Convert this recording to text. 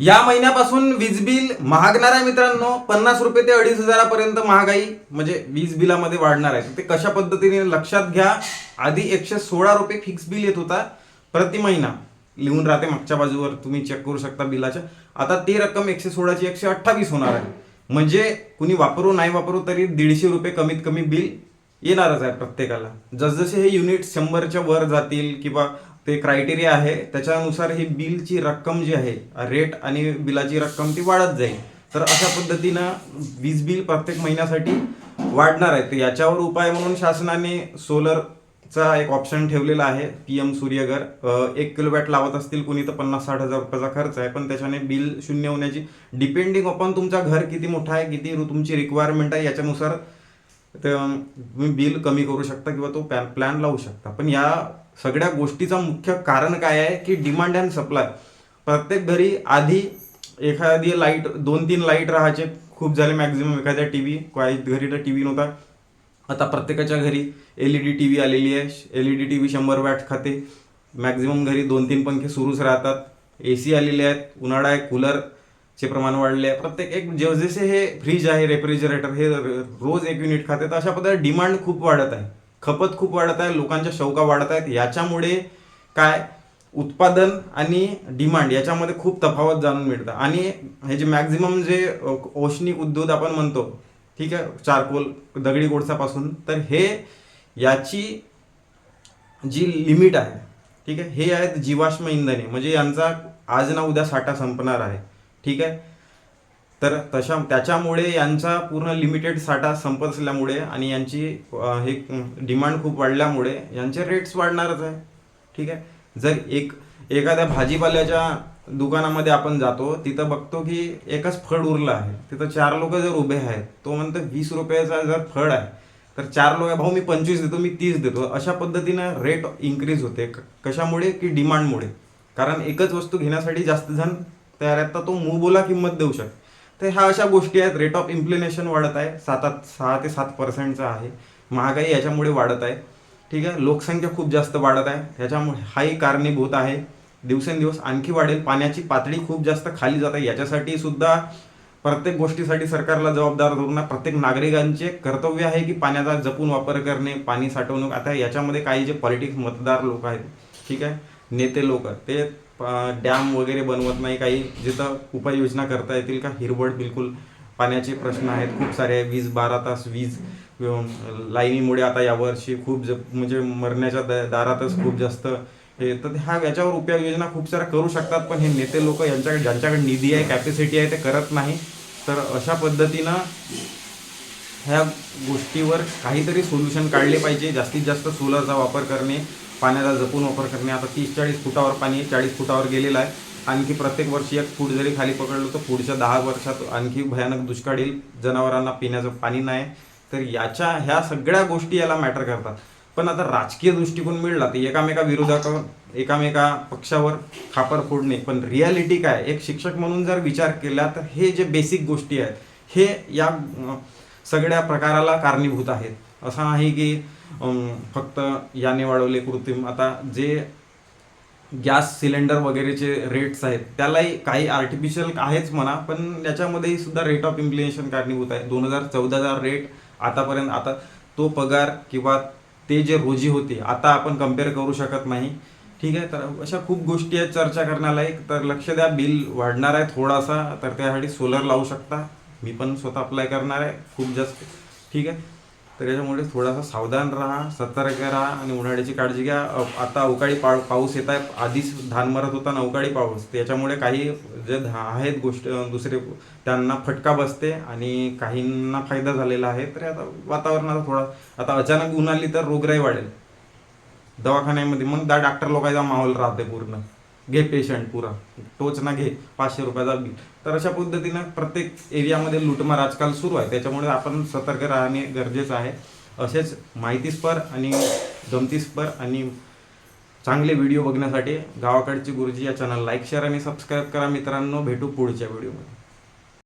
या महिन्यापासून वीज बिल महागणार आहे मित्रांनो. पन्नास रुपये ते अडीच हजारापर्यंत महागाई म्हणजे वीज बिलामध्ये वाढणार आहे. ते कशा पद्धतीने लक्षात घ्या. आधी एकशे सोळा रुपये फिक्स बिल येत होता प्रति महिना. लिहून राहते मागच्या बाजूवर तुम्ही चेक करू शकता बिलाच्या आता ती रक्कम एकशे सोळाची एकशे अठ्ठावीस होणार आहे. म्हणजे कुणी वापरू नाही वापरू तरी दीडशे रुपये कमीत कमी बिल येणारच आहे प्रत्येकाला. जसजसे हे युनिट शंभरच्या वर जातील किंवा ते क्रायटेरिया आहे. त्याच्यानुसार ही बिलची रक्कम जी आहे रेट आणि बिलाची रक्कम ती वाढत जाईल. तर अशा पद्धतीनं वीज बिल प्रत्येक महिन्यासाठी वाढणार आहे. तर याच्यावर उपाय म्हणून शासनाने सोलरचा एक ऑप्शन ठेवलेला आहे. पी एम सूर्यघर एक किलोवॅट लावत असतील कुणी तर पन्नास साठ हजार रुपयाचा खर्च आहे. पण त्याच्याने बिल शून्य होण्याची डिपेंडिंग अपॉन तुमचा घर किती मोठा आहे किती तुमची रिक्वायरमेंट आहे याच्यानुसार तुम्ही बिल कमी करू शकता किंवा तो प्लॅन प्लॅन लावू शकता. पण या सगळ्या गोष्टीचं मुख्य कारण काय आहे की डिमांड अँड सप्लाय प्रत्येक घरी आधी एखादी लाइट दोन तीन लाइट राहायचे. खूप झाले मॅक्झिमम एखाद्या टी व्ही काही घरी तर टी व्ही नव्हता. आता प्रत्येकाच्या घरी L E D T V आलेली आहे. L E D T V शंभर वॅट खाते. मॅक्झिमम घरी दोन तीन पंखे सुरूच राहतात. ए सी आलेले आहेत. उन्हाळा आहे. कूलरचे प्रमाण वाढले आहे. प्रत्येक एक जसे हे फ्रीज आहे रेफ्रिजरेटर हे रोज एक युनिट खाते. तर अशा पद्धतीने डिमांड खूप वाढत आहे. खपत खूप वाढत आहे लोकांच्या शौका वाढत आहेत. याच्यामुळे काय? उत्पादन आणि डिमांड याच्यामध्ये खूप तफावत जाणून मिळतं. आणि हे जे मॅक्झिमम जे औष्णिक उद्योग आपण म्हणतो ठीक आहे चारकोल दगडी कोळसापासून तर हे याची जी लिमिट आहे ठीक आहे हे आहेत जीवाश्म इंधने. म्हणजे यांचा आज ना उद्या साठा संपणार आहे ठीक आहे? तर तशा त्याच्यामुळे यांचा पूर्ण लिमिटेड साठा संपत असल्यामुळे आणि यांची हे डिमांड खूप वाढल्यामुळे यांचे रेट्स वाढणारच आहे. ठीक आहे? जर एक एखाद्या भाजीपाल्याच्या दुकानामध्ये आपण जातो तिथं बघतो की एकच फळ उरलं आहे. तिथं चार लोक जर उभे आहेत तो म्हणतो वीस रुपयाचा जर फळ आहे तर चार लोक भाऊ मी पंचवीस देतो मी तीस देतो. अशा पद्धतीनं रेट इन्क्रीज होते. कशामुळे की डिमांडमुळे कारण एकच वस्तू घेण्यासाठी जास्त जण तयार आहेत तर तो मुबोला किंमत देऊ शकतो. तर ह्या अशा गोष्टी आहेत. रेट ऑफ इन्फ्लेनेशन वाढत आहे. सातात सहा ते सात पर्सेंटचा आहे. महागाई याच्यामुळे वाढत आहे. ठीक आहे? लोकसंख्या खूप जास्त वाढत आहे. ह्याच्यामुळे हाही कारणीभूत आहे. दिवसेंदिवस आणखी वाढेल. पाण्याची पातळी खूप जास्त खाली जात आहे. याच्यासाठी सुद्धा प्रत्येक गोष्टीसाठी सरकारला जबाबदार धरून प्रत्येक नागरिकांचे कर्तव्य आहे की पाण्याचा जपून वापर करणे पाणी साठवणूक. आता याच्यामध्ये काही जे पॉलिटिक्स मतदार लोक आहेत. ठीक आहे? नेते लोक ते डॅम वगैरे बनवत नाही काही जिथं उपाययोजना करता येतील का? हिरवळ बिलकुल पाण्याचे प्रश्न आहेत. खूप सारे वीज बारा तास वीज लाईनीमुळे आता यावर्षी खूप ज म्हणजे मरण्याच्या दारातच खूप जास्त हे तर ह्या याच्यावर उपाययोजना खूप साऱ्या करू शकतात पण हे नेते लोक यांच्याकडे ज्यांच्याकडे निधी आहे कॅपॅसिटी आहे ते करत नाही. तर अशा पद्धतीनं ह्या गोष्टीवर काहीतरी सोल्युशन काढले पाहिजे. जास्तीत जास्त सोलरचा वापर करणे पाण्याचा जपून वापर करणे. आता तीस चाळीस फुटावर पाणी चाळीस फुटावर गेलेलं आहे. आणखी प्रत्येक वर्षी एक फूट जरी खाली पकडलं तर पुढच्या दहा वर्षात आणखी भयानक दुष्काळ येईल. जनावरांना पिण्याचं पाणी नाही. तर याच्या ह्या सगळ्या गोष्टी याला मॅटर करतात. पण आता राजकीय दृष्टिकोन मिळला तर एकामेका विरोधक एकामेका पक्षावर खापर फोडणे. पण रियालिटी काय? एक शिक्षक म्हणून जर विचार केला तर हे जे बेसिक गोष्टी आहेत हे या सगळ्या प्रकाराला कारणीभूत आहेत. असं आहे की फक्त याने वाढवले कृत्रिम. आता जे गॅस सिलेंडर वगैरेचे रेट्स आहेत त्यालाही काही आर्टिफिशियल आहेच म्हणा पण याच्यामध्येही सुद्धा रेट ऑफ इम्प्लिमेशन कारणीभूत आहे. दोन हजार चौदाचा रेट आतापर्यंत आता तो पगार किंवा ते जे रोजी होते आता आपण कंपेअर करू शकत नाही. ठीक आहे? तर अशा खूप गोष्टी आहेत चर्चा करण्यालायक तर लक्ष द्या बिल वाढणार आहे थोडासा तर त्यासाठी सोलर लावू शकता. मी पण स्वतः अप्लाय करणार आहे खूप जास्त. ठीक आहे? तर याच्यामुळे थोडासा सावधान राहा सतर्क राहा आणि उन्हाळ्याची काळजी घ्या. आता अवकाळी पा पाऊस येत आहे. आधीच धान मरत होता ना अवकाळी पाऊस. त्याच्यामुळे काही जे धा- आहेत गोष्ट दुसरे त्यांना फटका बसते आणि काहींना फायदा झालेला आहे. तर आता वातावरणाचा थोडा आता अचानक ऊन आली तर रोगराई वाढेल. दवाखान्यामध्ये मग त्या डॉक्टर लोकांचा माहोल राहते पूर्ण. घे पेशंट पुरा. टोच ना घे पाचशे रुपयाचा बिल. तर अशा पद्धतीनं प्रत्येक एरियामध्ये लुटमार आजकाल सुरू आहे. त्याच्यामुळे आपण सतर्क राहणे गरजेचं आहे. असेच माहितीस्पर आणि गमतीस्पर आणि चांगले व्हिडिओ बघण्यासाठी गावाकडची गुरुजी या चॅनल लाईक शेअर आणि सबस्क्राईब करा मित्रांनो. भेटू पुढच्या व्हिडिओमध्ये